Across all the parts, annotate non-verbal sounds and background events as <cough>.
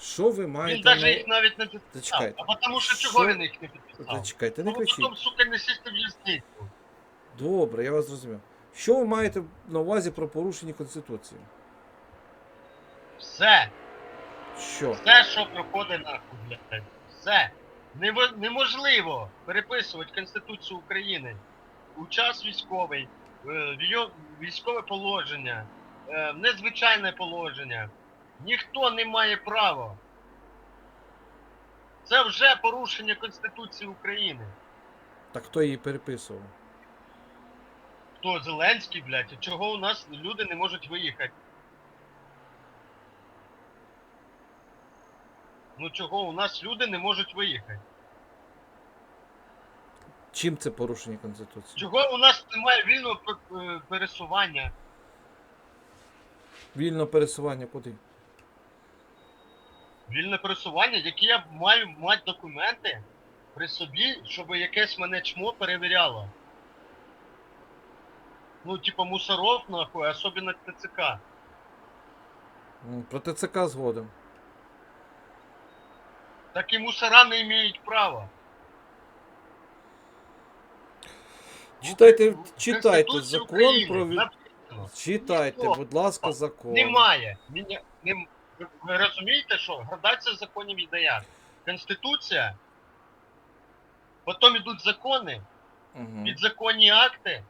Що ви маєте? Він навіть їх навіть не підписав. Зачекайте. А тому що чого він їх не підписав? Зачекайте, не кричіть. потім, сука, не сісти в в'язницю. Добре, я вас зрозумів. Що ви маєте на увазі про порушення Конституції? Все. Що? Все, що проходить нахуй, блядь. Все. Неможливо переписувати Конституцію України у час військовий, е, війо- військове положення, е, незвичайне положення. Ніхто не має права. Це вже порушення Конституції України. Так хто її переписував? Хто Зеленський, блядь, і чого у нас люди не можуть виїхати? Ну чого у нас люди не можуть виїхати? Чим це порушення Конституції? Чого у нас немає вільного е, пересування? Вільне пересування куди? Вільне пересування, які я маю мати документи при собі, щоб якесь мене чмо перевіряло. Ну, типа мусоров, нахуй, особливо ТЦК. М, Про ТЦК згодом. Так і мусора не мають права. Читайте, читайте Конституції закон України про ві- написано, Читайте, Ніхто будь ласка, закон. Немає. Міня- нем- Ви- Ви розумієте, що градація законів іде як? Конституція, потім йдуть закони, Мгм. підзаконні акти,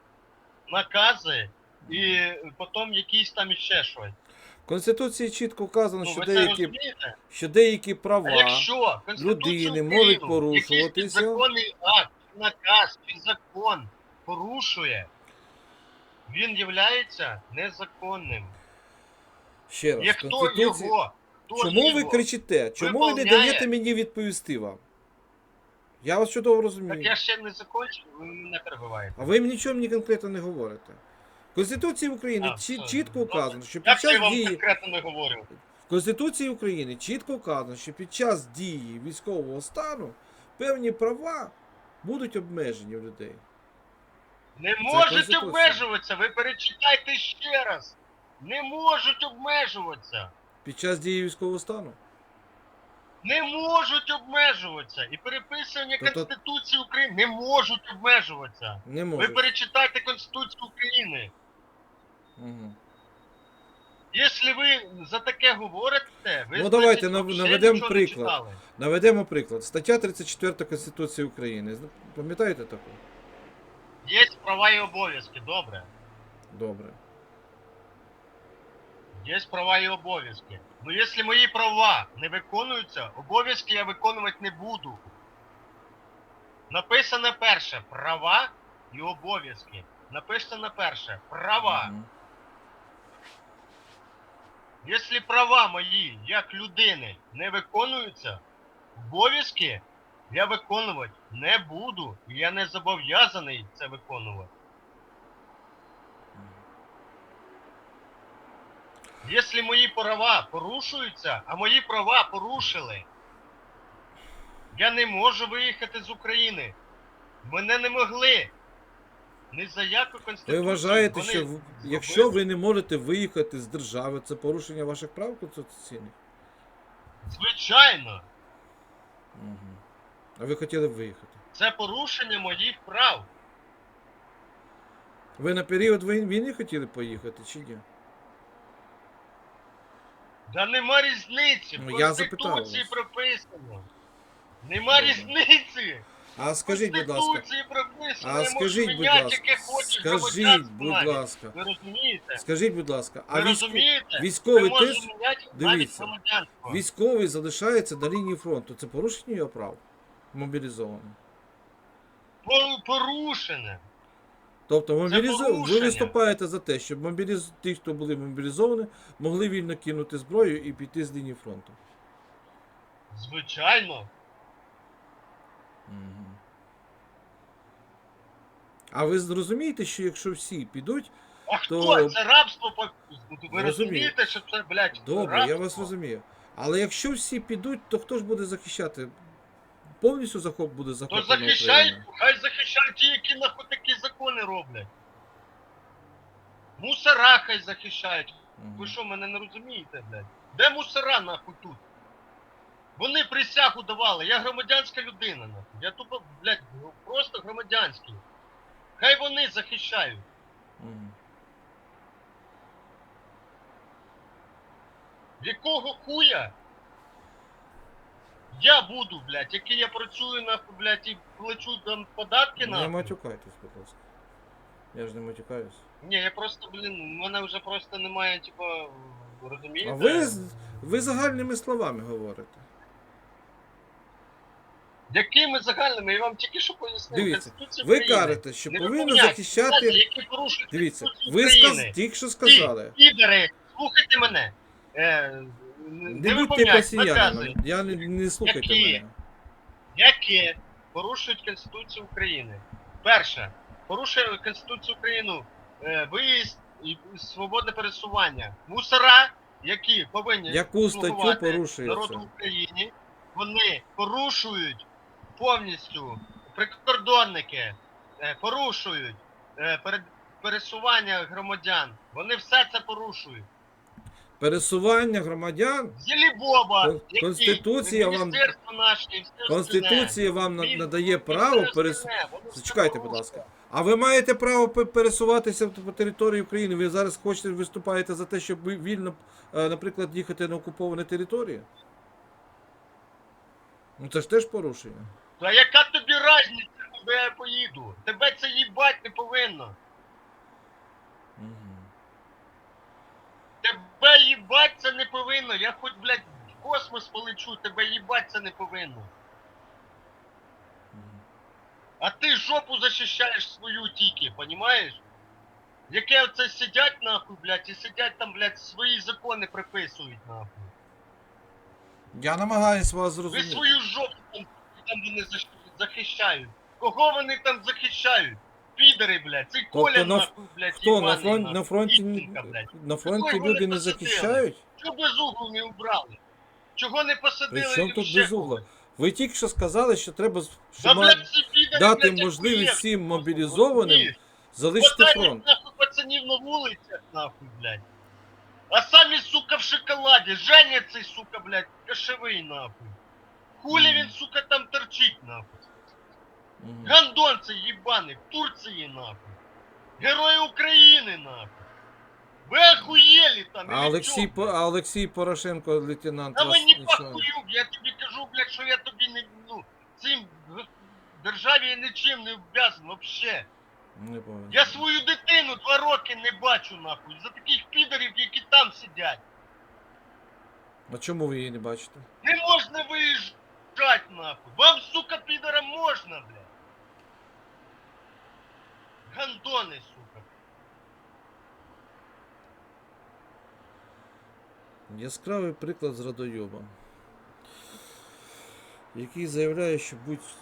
накази і потім якісь там іще щось. В Конституції чітко вказано, Ну, що ви це деякі, розумієте? що деякі А права. якщо Конституцію людини України можуть порушуватися. якийсь підзаконний акт, наказ чи закон порушує, він є незаконним. Ще раз, в Конституції. його? Хто Чому ви його? кричите? Чому ви не виповняє? даєте мені відповісти вам? Я вас чудово Так розумію. я ще не закончив, ви мене перебиваєте. А ви нічого мені конкретно не говорите. В Конституції України А, чі- все, чітко добре. вказано, що під я час вам дії конкретно не говорю? в Конституції України чітко вказано, що під час дії військового стану певні права будуть обмежені в людей. Не Конституція. обмежуватися, ви перечитайте ще раз. Не можуть обмежуватися. Під час дії військового стану. Не можуть обмежуватися. І переписування Тобто- Конституції України не можуть обмежуватися. Не Ви можуть. перечитайте Конституцію України. Угу. Якщо ви за таке говорите, ви Ну, давайте значить, нав- вообще наведемо нічого не приклад. читали. Наведемо приклад. Стаття 34 Конституції України. Зна- Пам'ятаєте таку? Є права і обов'язки, добре. Добре. Є права і обов'язки. Ну якщо мої права не виконуються, обов'язки я виконувати не буду. Написано перше права і обов'язки. Написано перше права. Якщо права мої як людини не виконуються, обов'язки я виконувати не буду. І я не зобов'язаний це виконувати. Якщо мої права порушуються, а мої права порушили, я не можу виїхати з України. Мене не могли. Ні за яку Ви вважаєте, Вони що в- зробили. якщо ви не можете виїхати з держави, це порушення ваших прав конституційних? Звичайно, Угу. А ви хотіли б виїхати? це порушення моїх прав. Ви на період війн- війни хотіли поїхати чи ні? Да нема різниці. В Ну, я запитав Конституції прописано. Нема різниці. А скажіть, будь ласка, прописано. а скажіть, будь ласка, скажіть, будь ласка, Ви розумієте? скажіть, будь ласка, а розумієте? військовий навіть дивіться, військовий залишається на лінії фронту. Це порушення його прав? Мобілізований. Пор- Порушене. Тобто мобілізо... ви виступаєте за те, щоб мобіліз... ті, хто були мобілізовані, могли вільно кинути зброю і піти з лінії фронту. Звичайно. Угу. А ви зрозумієте, що якщо всі підуть, А То- хто? Це рабство по Ви Розумію. розумієте, що це, блядь, добре, рабство? я вас розумію. Але якщо всі підуть, то хто ж буде захищати? Повністю захоп буде То захоплена захищають, Україна. хай захищають ті, які нахуй такі закони роблять. Мусора хай захищають. Мгм. Ви що, мене не розумієте, блядь? Де мусора нахуй тут? Вони присягу давали. Я громадянська людина. нахуй. Я тупо, блядь, ну, просто громадянський. Хай вони захищають. Мгм. Якого хуя? Я буду, блядь, який я працюю нахуй, блядь, і плачу там податки Не нахуй. матюкайтесь, будь ласка. Я ж не матюкаюсь. Ні, я просто, блін, у мене вже просто немає, типу, розумієте? А ви, ви загальними словами говорите. Якими загальними? Я вам тільки що пояснив. Дивіться, Конституція Ви України. кажете, що Не повинно захищати. Які порушують Дивіться, Конституцію ви України. сказ... тільки що сказали. Ті, підери, слухайте мене. Е, Не будьте пасіянами. Я не, не слухайте Які? мене. які порушують Конституцію України. Перше, порушує Конституцію України е, виїзд і свободне пересування. Мусора, які повинні Яку статтю слугувати народу? України, вони порушують повністю прикордонники, е, порушують е, пересування громадян. Вони все це порушують. Пересування громадян. Зілібоба, Конституція вам- Конституція вам надає право все перес... остальне, воно все Зачекайте, будь ласка. А ви маєте право пересуватися по території України. Ви зараз хочете виступаєте за те, щоб ви вільно, е, наприклад, їхати на окуповані території? Ну це ж теж порушення. Та яка тобі разниця, куди я поїду? Тебе це їбать не повинно. Мгм. Тебе їбать це не повинно. Я хоч, блядь, в полечу, тебе їбать це не повинно. А ти жопу захищаєш свою тільки, понімаєш? Яке оце сидять нахуй, блядь, і сидять там, блядь, свої закони приписують нахуй. Я намагаюсь вас Ви зрозуміти. свою жопу там, там вони защ- захищають. Кого вони там захищають? Підери, блядь, цей Тобто Коля на- нахуй, блядь, Хто на їбаний, фронті нахуй, на фронті дівчинка, блядь. на фронті люди не посадили? захищають? Чого без углу не убрали? Чого не посадили? При чому тут ще без угла? когось? Ви тільки що сказали, що треба що Да, ма- блядь, ці підери, дати можливість всім мобілізованим залишити фронт. нахуй пацанів на вулицях, нахуй, блядь. А самі, сука, в шоколаді. Женя цей, сука, блядь, кошевий, нахуй. Хулі Мгм. він, сука, там торчить, нахуй. Гандон цей їбаний, в Турції, нахуй. Герої України, нахуй. Ви охуєлі там, А Олексій, По- а Олексій Порошенко, лейтенант, Та вас мені нічого. похую, я тобі кажу, блядь, що я тобі не, ну, цим державі я нічим не обв'язан, вообще. Не повинен. Я свою дитину два роки не бачу, нахуй, за таких підарів, які там сидять. А чому ви її не бачите? Не можна виїжджати, нахуй. Вам, сука, підарам можна, блядь. Гандони, сука. Яскравий приклад з радойоба, який заявляє, що будь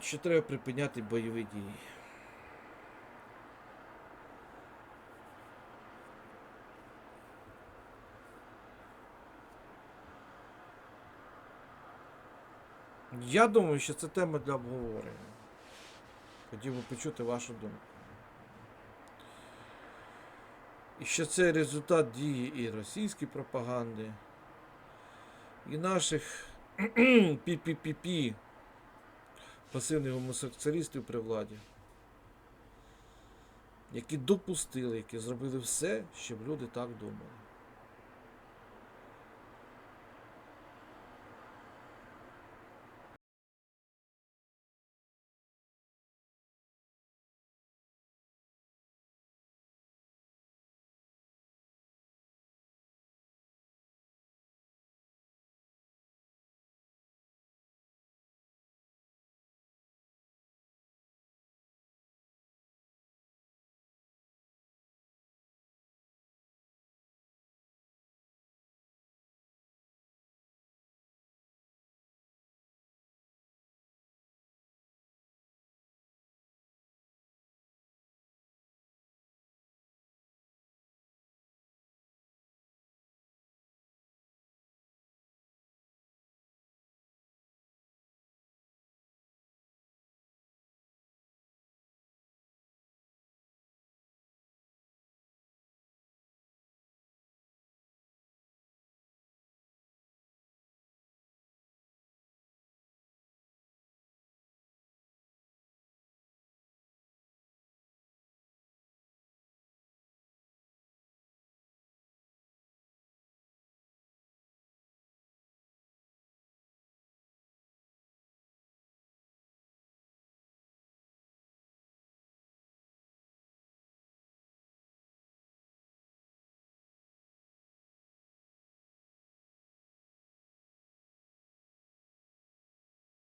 що треба припиняти бойові дії. Я думаю, що це тема для обговорення. Хотів би почути вашу думку. І що це результат дії і російської пропаганди, і наших <clears throat> пі-пі-пі-пі пасивних гомосексуалістів при владі, які допустили, які зробили все, щоб люди так думали.